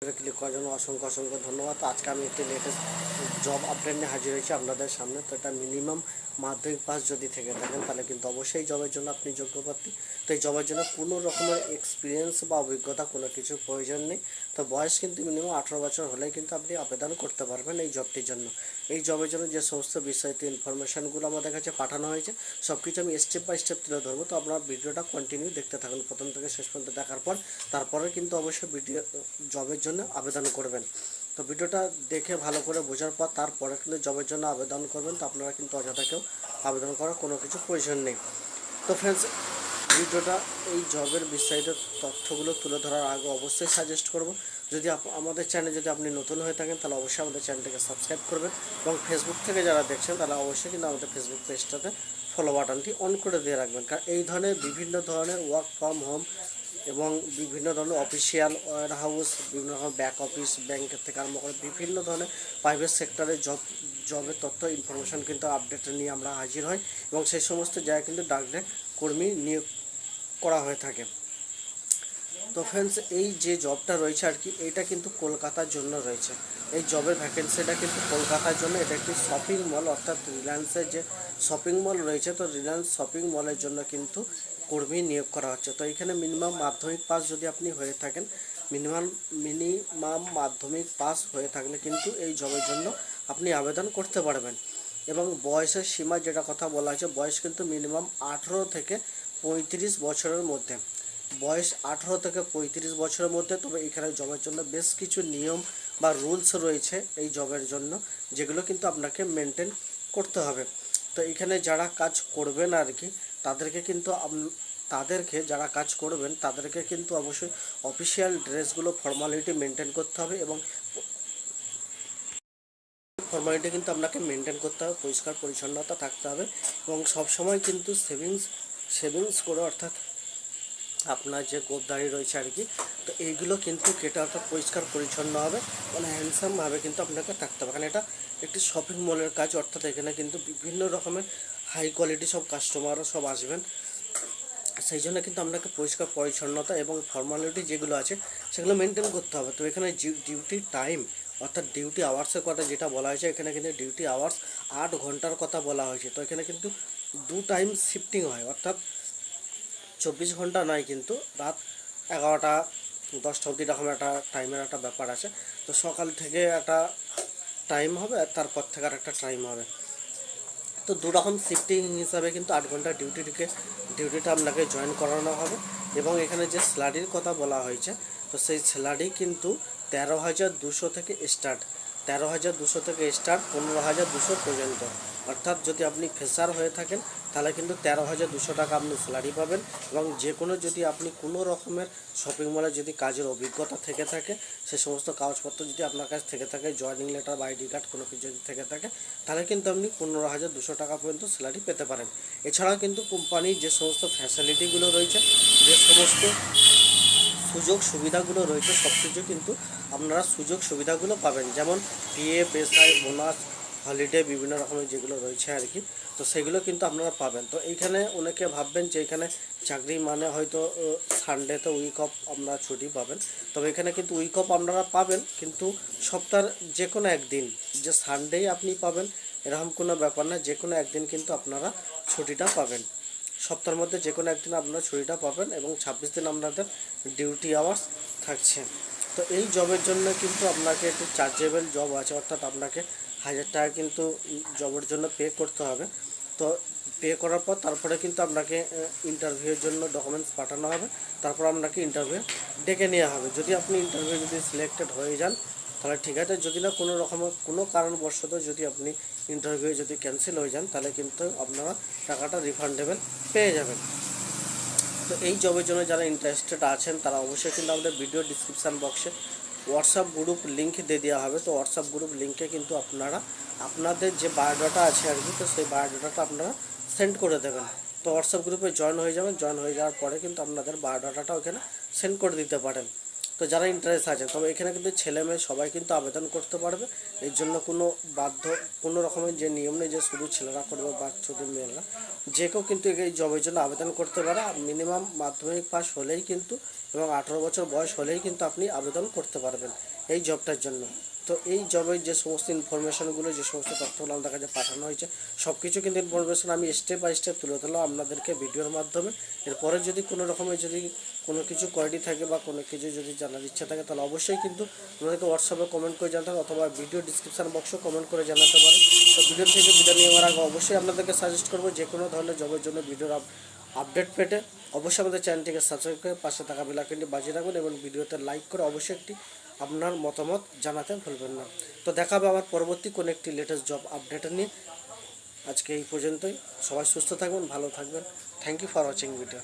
Click করার জন্য অসংখ্য অসংখ্য ধন্যবাদ। আজকে আমি একটি লেটেস্ট জব আপডেট নিয়ে হাজির হয়েছি আপনাদের সামনে। তো এটা মিনিমাম মাধ্যমিক পাস যদি থেকে থাকেন, তাহলে কিন্তু অবশ্যই জবের জন্য আপনি যোগ্য প্রার্থী। তো এই জবের জন্য কোনো রকমের এক্সপিরিয়েন্স বা অভিজ্ঞতা কোনো কিছু প্রয়োজন নেই। তো বয়স কিন্তু মিনিমাম আঠারো বছর হলেই কিন্তু আপনি আবেদন করতে পারবেন এই জবটির জন্য। এই জবের জন্য যে সমস্ত বিষয়টি ইনফরমেশানগুলো আমাদের কাছে পাঠানো হয়েছে সব কিছু আমি স্টেপ বাই স্টেপ তুলে ধরবো। তো আপনার ভিডিওটা কন্টিনিউ দেখতে থাকুন, প্রথম থেকে শেষ পর্যন্ত দেখার পর, তারপরে কিন্তু অবশ্যই ভিডিও জবের জন্য আবেদন করবেন। তো ভিডিওটা দেখে ভালো করে বোঝার পর, তারপরে কিন্তু জবের জন্য আবেদন করবেন। তো আপনারা কিন্তু অযথা কেউ আবেদন করার কোনো কিছু প্রয়োজন নেই। তো ফ্রেন্ডস ভিডিওটা, এই জবের বিস্তারিত তথ্যগুলো তুলে ধরার আগে অবশ্যই সাজেস্ট করব। যদি আমাদের চ্যানেলে যদি আপনি নতুন হয়ে থাকেন, তাহলে অবশ্যই আমাদের চ্যানেলটাকে সাবস্ক্রাইব করবেন এবং ফেসবুক থেকে যারা দেখছেন, তাহলে অবশ্যই কিন্তু আমাদের ফেসবুক পেজটাতে ফলো বাটনটি অন করে দিয়ে রাখবেন। কারণ এই ধরনের বিভিন্ন ধরনের ওয়ার্ক ফ্রম হোম এবং বিভিন্ন ধরনের অফিসিয়াল ওয়ার হাউস বিভিন্ন রকম ব্যাক অফিস ব্যাংকের থেকে আরম্ভ করে বিভিন্ন ধরনের প্রাইভেট সেক্টরে জব জবের তথ্য ইনফরমেশন কিন্তু আপডেট নিয়ে আমরা হাজির হই এবং সেই সমস্ত জায়গায় কিন্তু ডাকলে কর্মী নিয়োগ করা হয়ে থাকে। তো ফ্রেন্ডস এই যে জবটা রয়েছে আর কি, এটা কিন্তু কলকাতার জন্য রয়েছে। এই জবের ভ্যাকেন্সিটা কিন্তু কলকাতার জন্য, এটা একটি শপিং মল অর্থাৎ রিলায়েন্সের যে শপিং মল রয়েছে, তো রিলায়েন্স শপিং মলের জন্য কিন্তু কর্মী নিয়োগ করা হচ্ছে। তো এখানে মিনিমাম মাধ্যমিক পাস যদি আপনি হয়ে থাকেন মিনিমাম মিনিমাম মাধ্যমিক পাস হয়ে থাকলে কিন্তু এই জবের জন্য আপনি আবেদন করতে পারবেন। এবং বয়সের সীমা যেটা কথা বলা হয়েছে, বয়স কিন্তু মিনিমাম আঠেরো থেকে পঁয়ত্রিশ বছরের মধ্যে। বয়স আঠেরো থেকে পঁয়ত্রিশ বছরের মধ্যে, তবে এখানে জবের জন্য বেশ কিছু নিয়ম বা রুলস রয়েছে এই জবের জন্য, যেগুলো কিন্তু আপনাকে মেনটেন করতে হবে। তো এখানে যারা কাজ করবেন আর কি তাদেরকে কিন্তু তাদেরকে যারা কাজ করবেন, তাদেরকে কিন্তু অবশ্যই অফিসিয়াল ড্রেসগুলো, ফর্মালিটি মেনটেন করতে হবে এবং ফর্মালিটি কিন্তু আপনাকে মেনটেন করতে হবে, পরিষ্কার পরিচ্ছন্নতা থাকতে হবে এবং সবসময় কিন্তু সেভিংস সেভিংস করে অর্থাৎ আপনার যে গোপদারি রয়েছে আর কি, তো এইগুলো কিন্তু কেটে অর্থাৎ পরিষ্কার পরিচ্ছন্ন হবে মানে হ্যান্ডসামভাবে কিন্তু আপনাকে থাকতে হবে। কারণ এটা একটি শপিং মলের কাজ, অর্থাৎ এখানে কিন্তু বিভিন্ন রকমের হাই কোয়ালিটি সব কাস্টমারও সব আসবেন। সেই জন্য কিন্তু আপনাকে পরিষ্কার পরিচ্ছন্নতা এবং ফর্মালিটি যেগুলো আছে, সেগুলো মেনটেন করতে হবে। তো এখানে ডিউটি টাইম অর্থাৎ ডিউটি আওয়ার্সের কথা যেটা বলা হয়েছে, এখানে কিন্তু ডিউটি আওয়ার্স আট ঘণ্টার কথা বলা হয়েছে। তো এখানে কিন্তু দু টাইম শিফটিং হয়, অর্থাৎ চব্বিশ ঘণ্টা নয় কিন্তু রাত এগারোটা, দশটা অবধি এরকম একটা টাইমের একটা ব্যাপার আছে। তো সকাল থেকে একটা টাইম হবে আর তারপর থেকে আর একটা টাইম হবে। তো দু রকম শিফটিং হিসাবে কিন্তু আট ঘণ্টা ডিউটিটিকে ডিউটিটা আপনাকে জয়েন করানো হবে। এবং এখানে যে স্যালারির কথা বলা হয়েছে, তো সেই স্যালারি কিন্তু তেরো হাজার দুশো থেকে স্টার্ট তেরো হাজার দুশো থেকে স্টার্ট পনেরো হাজার দুশো পর্যন্ত। অর্থাৎ যদি আপনি ফ্রেশার হয়ে থাকেন, তাহলে কিন্তু তেরো হাজার দুশো টাকা আপনি স্যালারি পাবেন এবং যে কোনো যদি আপনি কোনো রকমের শপিং মলে যদি কাজের অভিজ্ঞতা থেকে থাকে, সে সমস্ত কাগজপত্র যদি আপনার কাছে থেকে থাকে জয়নিং লেটার বা আইডি কার্ড কোনো কিছু যদি থেকে থাকে, তাহলে কিন্তু আপনি পনেরো হাজার দুশো টাকা পর্যন্ত স্যালারি পেতে পারেন। এছাড়াও কিন্তু কোম্পানির যে সমস্ত ফ্যাসিলিটিগুলো রয়েছে, যে সমস্ত সুযোগ সুবিধাগুলো রয়েছে, সব কিছু কিন্তু আপনারা সুযোগ সুবিধাগুলো পাবেন। যেমন পিএফ এসআই বোনাস হলিডে বিভিন্ন রকমের যেগুলো রয়েছে আর কি, তো সেগুলো কিন্তু আপনারা পাবেন। তো এইখানে অনেকে ভাববেন যে এখানে চাকরি মানে হয়তো সানডেতে উইক অফ আপনারা ছুটি পাবেন। তবে এখানে কিন্তু উইক অফ আপনারা পাবেন, কিন্তু সপ্তাহের যে কোনো একদিন, যে সানডেই আপনি পাবেন, এরকম কোনো ব্যাপার না যে কোনো একদিন কিন্তু আপনারা ছুটিটা পাবেন। সপ্তাহের মধ্যে যে কোনো একদিন আপনারা ছুটিটা পাবেন এবং ছাব্বিশ দিন আপনাদের ডিউটি আওয়ার্স থাকছে। তো এই জবের জন্য কিন্তু আপনাকে একটু চার্জেবল জব আছে, অর্থাৎ আপনাকে হাজার টাকা কিন্তু জবের জন্য পে করতে হবে। তো পে করার পর তারপরে কিন্তু আপনাকে ইন্টারভিউয়ের জন্য ডকুমেন্টস পাঠানো হবে। তারপর আপনাকে ইন্টারভিউ ডেকে নেওয়া হবে। যদি আপনি ইন্টারভিউ যদি সিলেক্টেড হয়ে যান তাহলে ঠিক আছে, যদি না কোনো রকমের কোনো কারণবশত যদি আপনি ইন্টারভিউ যদি ক্যান্সেল হয়ে যান, তাহলে কিন্তু আপনারা টাকাটা রিফান্ডেবল পেয়ে যাবেন। তো এই জবের জন্য যারা ইন্টারেস্টেড আছেন, তারা অবশ্যই কিন্তু আমাদের ভিডিও ডিসক্রিপশান বক্সে হোয়াটসঅ্যাপ গ্রুপ লিঙ্ক দিয়ে দেওয়া হবে। তো হোয়াটসঅ্যাপ গ্রুপ লিঙ্কে কিন্তু আপনারা, আপনাদের যে বায়োডাটা আছে আর কি, তো সেই বায়োডাটাটা আপনারা সেন্ড করে দেবেন। তো হোয়াটসঅ্যাপ গ্রুপে জয়েন হয়ে যাবেন জয়েন হয়ে যাওয়ার পরে কিন্তু আপনাদের বায়োডাটাটা ওখানে সেন্ড করে দিতে পারেন। তো যারা ইন্টারেস্ট আছে, তবে এখানে কিন্তু ছেলে মেয়ে সবাই কিন্তু আবেদন করতে পারবে। এর জন্য কোনো বাধ্য, কোনো রকমের যে নিয়ম নেই যে শুধু ছেলেরা করবে বা শুধু মেয়েরা, যে কেউ কিন্তু এই জবের জন্য আবেদন করতে পারে। মিনিমাম মাধ্যমিক পাস হলেই কিন্তু এবং আঠেরো বছর বয়স হলেই কিন্তু আপনি আবেদন করতে পারবেন এই জবটার জন্য। তো এই জবের যে সমস্ত ইনফরমেশনগুলো যে সমস্ত তথ্যগুলো আমাদের কাছে পাঠানো হয়েছে সব কিছু কিন্তু ইনফরমেশন আমি স্টেপ বাই স্টেপ তুলে ধরলাম আপনাদেরকে ভিডিওর মাধ্যমে। এরপরে যদি কোনো রকমের যদি কোনো কিছু কোয়ারিটি থাকে বা কোনো কিছু যদি জানার ইচ্ছা থাকে, তাহলে অবশ্যই কিন্তু আমাদেরকে হোয়াটসঅ্যাপে কমেন্ট করে জানাতে অথবা ভিডিও ডিসক্রিপশন বক্সে কমেন্ট করে জানাতে পারেন। তো ভিডিও থেকে ভিডিও আমার আগে অবশ্যই আপনাদেরকে সাজেস্ট করব যে কোনো ধরনের জবের জন্য ভিডিওর আপডেট পেতে। অবশ্যই আমাদের চ্যানেলটিকে সাবস্ক্রাইব করে পাশে থাকা বেলাইকনটি বাজিয়ে রাখবেন এবং ভিডিওতে লাইক করে অবশ্যই একটি আপনার মতামত জানাতে ভুলবেন না। তো দেখা হবে আবার পরবর্তী কোনো একটি লেটেস্ট জব আপডেট নিয়ে। আজকে এই পর্যন্তই। সবাই সুস্থ থাকবেন, ভালো থাকবেন। Thank you for watching video